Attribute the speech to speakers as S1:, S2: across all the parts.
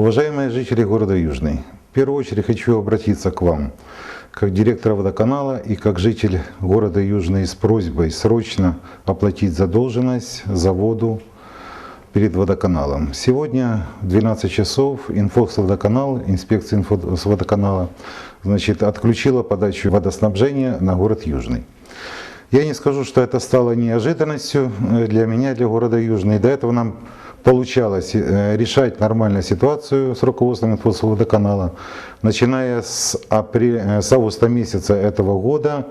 S1: Уважаемые жители города Южный, в первую очередь хочу обратиться к вам, как директор водоканала и как житель города Южный с просьбой срочно оплатить задолженность за воду перед водоканалом. Сегодня в 12 часов Инфокс водоканал, инспекция Инфокс водоканала, значит, отключила подачу водоснабжения на город Южный. Я не скажу, что это стало неожиданностью э, для меня, для города Южный. До этого нам получалось э, решать нормально ситуацию с руководством водоканала. Начиная с, апреля, э, с августа месяца этого года,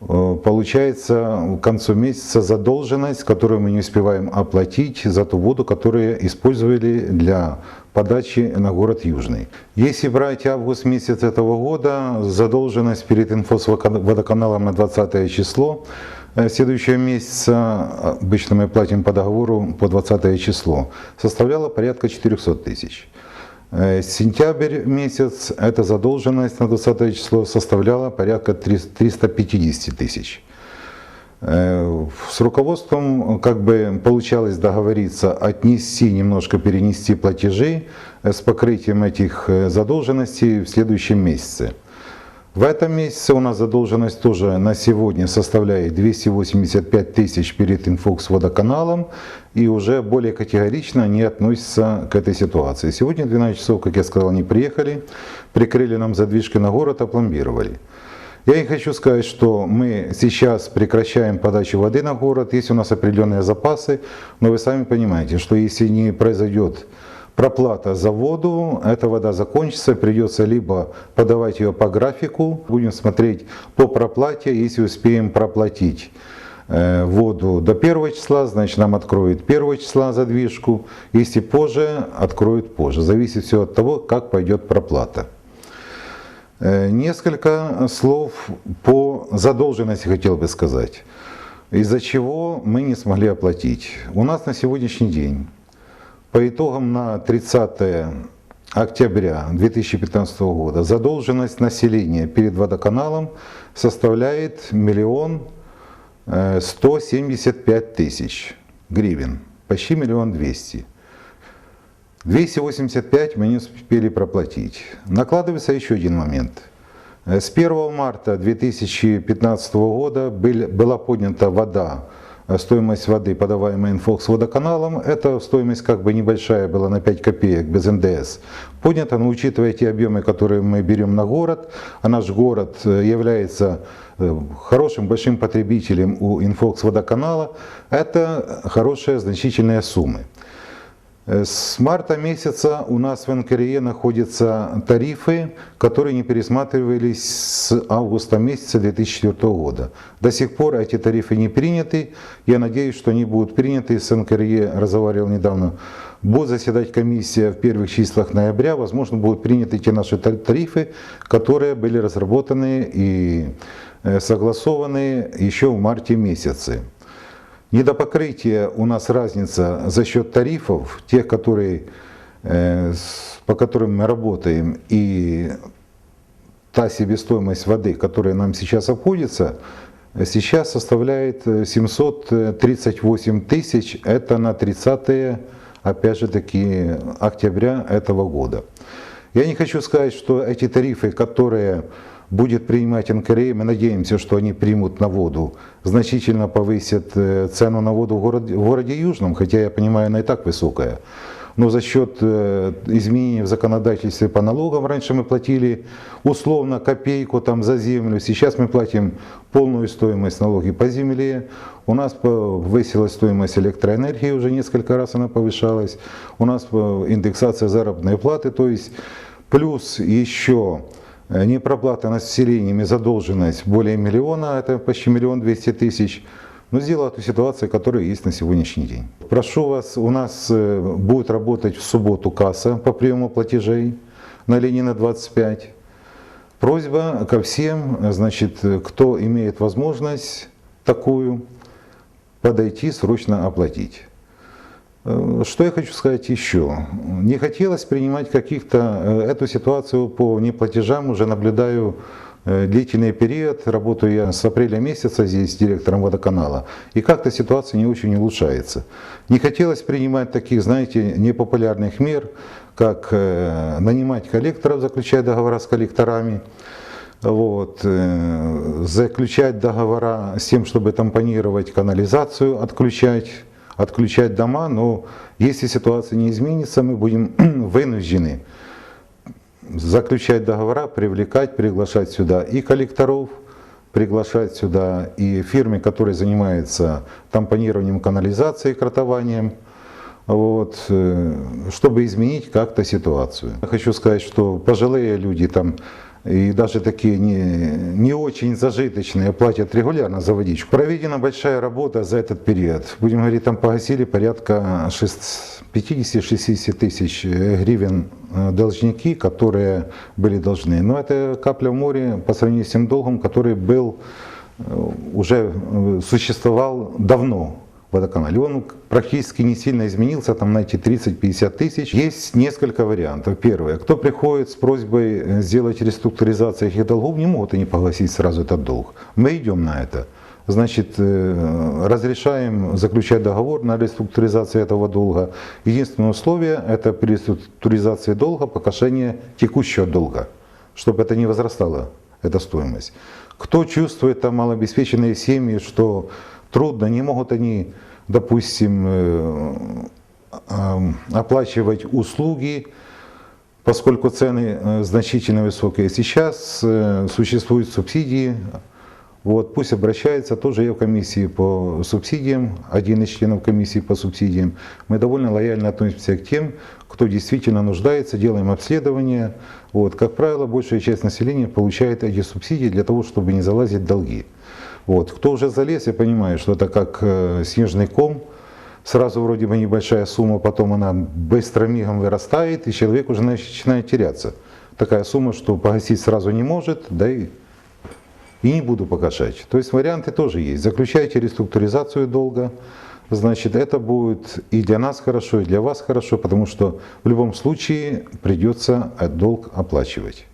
S1: получается к концу месяца задолженность, которую мы не успеваем оплатить за ту воду, которую использовали для подачи на город Южный. Если брать август месяц этого года, задолженность перед инфосводоканалом на 20 число э, следующего месяца, обычно мы платим по договору по 20 число, составляла порядка 400 тысяч. Э, сентябрь месяц, эта задолженность на 20 число составляла порядка 350 тысяч. Э, с руководством как бы получалось договориться отнести, немножко перенести платежи э, с покрытием этих э, задолженностей в следующем месяце. В этом месяце у нас задолженность тоже на сегодня составляет 285 тысяч перед Инфокс водоканалом и уже более категорично не относится к этой ситуации. Сегодня 12 часов, как я сказал, они приехали, прикрыли нам задвижки на город, опломбировали. Я не хочу сказать, что мы сейчас прекращаем подачу воды на город, есть у нас определенные запасы, но вы сами понимаете, что если не произойдет проплата за воду, эта вода закончится, придется либо подавать ее по графику, будем смотреть по проплате, если успеем проплатить э, воду до 1 числа, значит нам откроют 1 числа задвижку, если позже, откроют позже. Зависит все от того, как пойдет проплата. Э, несколько слов по задолженности хотел бы сказать, из-за чего мы не смогли оплатить. У нас на сегодняшний день по итогам на 30 октября 2015 года задолженность населения перед водоканалом составляет миллион э, сто семьдесят пять тысяч гривен, почти миллион двести. 285 мы не успели проплатить. Накладывается еще один момент. С 1 марта 2015 года была поднята вода, стоимость воды, подаваемая Инфокс водоканалом, эта стоимость как бы небольшая была на 5 копеек без НДС. Поднята, но учитывая те объемы, которые мы берем на город, а наш город э, является э, хорошим большим потребителем у Инфокс водоканала, это хорошие значительные суммы. Э, с марта месяца у нас в НКРЕ находятся тарифы, которые не пересматривались с августа месяца 2004 года. До сих пор эти тарифы не приняты. Я надеюсь, что они будут приняты. С НКРЕ разговаривал недавно. Будет заседать комиссия в первых числах ноября. Возможно, будут приняты те наши тарифы, которые были разработаны и э, согласованы еще в марте месяце. Недопокрытие у нас разница за счет тарифов, тех, которые, э, по которым мы работаем, и та себестоимость воды, которая нам сейчас обходится, сейчас составляет 738 тысяч, это на 30 опять же таки, октября этого года. Я не хочу сказать, что эти тарифы, которые будет принимать НКРЕ, мы надеемся, что они примут на воду, значительно повысят э, цену на воду в городе, в городе Южном, хотя я понимаю, она и так высокая. Но за счет э, изменений в законодательстве по налогам, раньше мы платили условно копейку там за землю, сейчас мы платим полную стоимость налоги по земле. У нас повысилась стоимость электроэнергии, уже несколько раз она повышалась. У нас э, индексация заработной платы, то есть плюс еще непроплата населениями задолженность более миллиона, это почти миллион двести тысяч, но сделала ту ситуацию, которая есть на сегодняшний день. Прошу вас, у нас э, будет работать в субботу касса по приему платежей на Ленина 25. Просьба ко всем, значит, кто имеет возможность такую, подойти, срочно оплатить. Э, что я хочу сказать еще? Не хотелось принимать каких-то... Э, эту ситуацию по неплатежам. Уже наблюдаю э, длительный период, работаю я с апреля месяца здесь директором водоканала, и как-то ситуация не очень улучшается. Не хотелось принимать таких, знаете, непопулярных мер, как нанимать коллекторов, заключать договора с коллекторами, вот, заключать договора с тем, чтобы тампонировать канализацию, отключать, отключать дома, но если ситуация не изменится, мы будем вынуждены заключать договора, привлекать, приглашать сюда и коллекторов, приглашать сюда и фирмы, которые занимаются тампонированием канализации, кротованием, вот, э, чтобы изменить как-то ситуацию. Хочу сказать, что пожилые люди там и даже такие не, не очень зажиточные платят регулярно за водичку. Проведена большая работа за этот период. Будем говорить, там погасили порядка 50-60 тысяч гривен э, должники, которые были должны. Но это капля в море по сравнению с тем долгом, который был, э, уже э, существовал давно водоканале. Он практически не сильно изменился, там на эти 30-50 тысяч. Есть несколько вариантов. Первое, кто приходит с просьбой сделать реструктуризацию этих долгов, не могут они погласить сразу этот долг. Мы идем на это. Значит, э, разрешаем заключать договор на реструктуризацию этого долга. Единственное условие – это при реструктуризации долга погашение текущего долга, чтобы это не возрастало, эта стоимость. Кто чувствует, там малообеспеченные семьи, что трудно, не могут они, допустим, э, оплачивать услуги, поскольку цены э, значительно высокие. Сейчас э, существуют субсидии, вот, пусть обращается, тоже я в комиссии по субсидиям, один из членов комиссии по субсидиям. Мы довольно лояльно относимся к тем, кто действительно нуждается, делаем обследование. Вот, как правило, большая часть населения получает эти субсидии для того, чтобы не залазить в долги. Вот. Кто уже залез, я понимаю, что это как э, снежный ком, сразу вроде бы небольшая сумма, потом она быстро мигом вырастает, и человек уже начинает теряться. Такая сумма, что погасить сразу не может, да и, и не буду погашать. То есть варианты тоже есть. Заключайте реструктуризацию долга, значит, это будет и для нас хорошо, и для вас хорошо, потому что в любом случае придется долг оплачивать.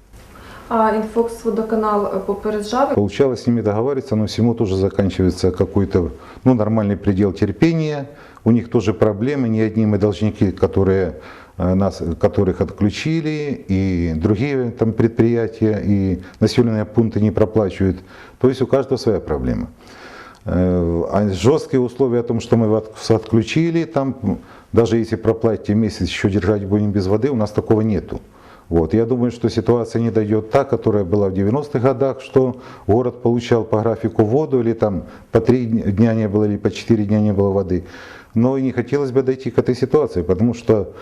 S2: А Інфокс водоканал е, попереджав.
S1: Получалось с ними договариваться, но всему тоже заканчивается какой-то ну, нормальный предел терпения. У них тоже проблемы, не одни мы должники, которые э, нас, которых отключили, и другие там предприятия, и населенные пункты не проплачивают. То есть у каждого своя проблема. Э, А жесткие условия о том, что мы вас отключили, там, даже если проплатите месяц, еще держать будем без воды, у нас такого нету. Вот. Я думаю, что ситуация не дойдет та, которая была в 90-х годах, что город получал по графику воду, или там по три дня не было, или по четыре дня не было воды. Но и не хотелось бы дойти к этой ситуации, потому что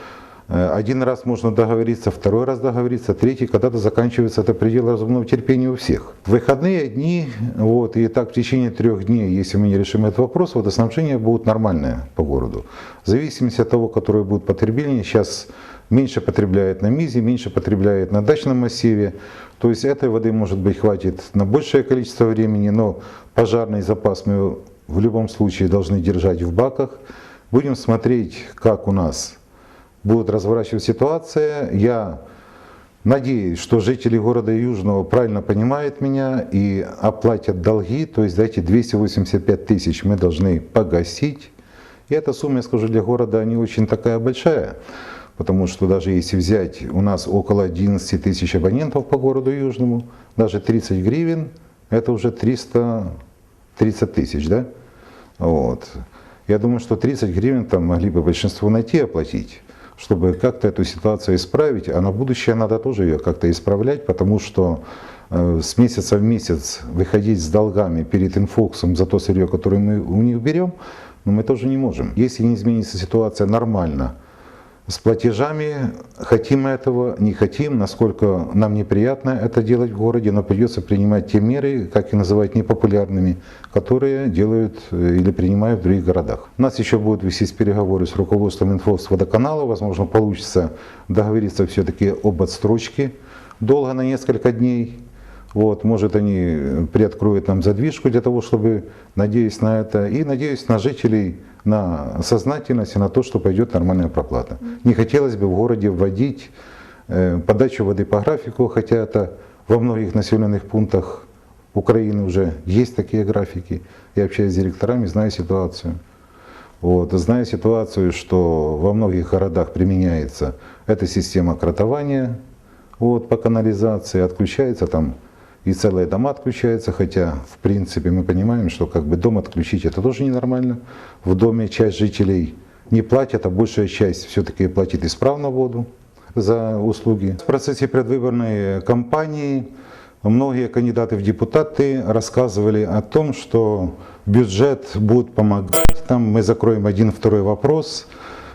S1: э, один раз можно договориться, второй раз договориться, третий когда-то заканчивается это предел разумного терпения у всех. В выходные дни, вот, и так в течение трех дней, если мы не решим этот вопрос, водоснабжение будет нормальное по городу. В зависимости от того, которое будет потребление, сейчас меньше потребляет на МИЗе, меньше потребляет на дачном массиве. То есть этой воды, может быть, хватит на большее количество времени, но пожарный запас мы в любом случае должны держать в баках. Будем смотреть, как у нас будет разворачиваться ситуация. Я надеюсь, что жители города Южного правильно понимают меня и оплатят долги. То есть эти 285 тысяч мы должны погасить. И эта сумма, я скажу, для города не очень такая большая. Потому что даже если взять, у нас около 11 тысяч абонентов по городу Южному, даже 30 гривен, это уже 330 тысяч, да? Вот. Я думаю, что 30 гривен там могли бы большинство найти оплатить, чтобы как-то эту ситуацию исправить, а на будущее надо тоже ее как-то исправлять, потому что э, с месяца в месяц выходить с долгами перед инфоксом за то сырье, которое мы у них берем, но мы тоже не можем. Если не изменится ситуация нормально, с платежами, хотим мы этого, не хотим, насколько нам неприятно это делать в городе, но придется принимать те меры, как и называть непопулярными, которые делают э, или принимают в других городах. У нас еще будут вестись переговоры с руководством инфокс водоканала, возможно, получится договориться все-таки об отстрочке долго на несколько дней. Вот, может, они приоткроют нам задвижку для того, чтобы, надеюсь на это, и надеюсь на жителей, на сознательность и на то, что пойдет нормальная проплата. Не хотелось бы в городе вводить э, подачу воды по графику, хотя это во многих населенных пунктах Украины уже есть такие графики. Я общаюсь с директорами, знаю ситуацию. Вот, знаю ситуацию, что во многих городах применяется эта система кротования вот, по канализации, отключается там и целые дома отключаются, хотя в принципе мы понимаем, что как бы дом отключить это тоже ненормально. В доме часть жителей не платят, а большая часть все-таки платит исправно воду за услуги. В процессе предвыборной кампании многие кандидаты в депутаты рассказывали о том, что бюджет будет помогать, там мы закроем один, второй вопрос.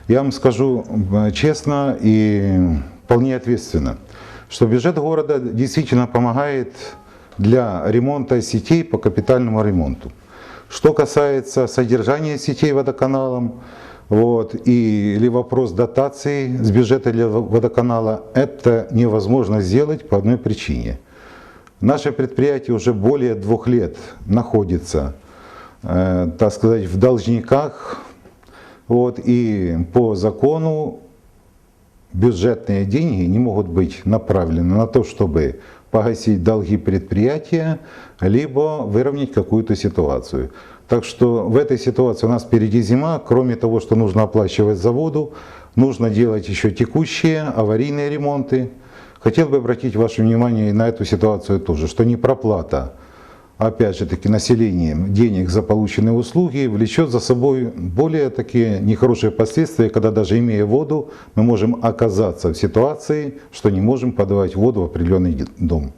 S1: Я вам скажу честно и вполне ответственно, что бюджет города действительно помогает для ремонта сетей по капитальному ремонту. Что касается содержания сетей водоканалом, вот, и, или вопрос дотации с бюджета для водоканала, это невозможно сделать по одной причине. Наше предприятие уже более двух лет находится, э, так сказать, в должниках, вот, и по закону бюджетные деньги не могут быть направлены на то, чтобы погасить долги предприятия, либо выровнять какую-то ситуацию. Так что в этой ситуации у нас впереди зима, кроме того, что нужно оплачивать за воду, нужно делать еще текущие аварийные ремонты. Хотел бы обратить ваше внимание и на эту ситуацию тоже, что не проплата, опять же таки, населением денег за полученные услуги влечет за собой более такие нехорошие последствия, когда даже имея воду, мы можем оказаться в ситуации, что не можем подавать воду в определенный дом.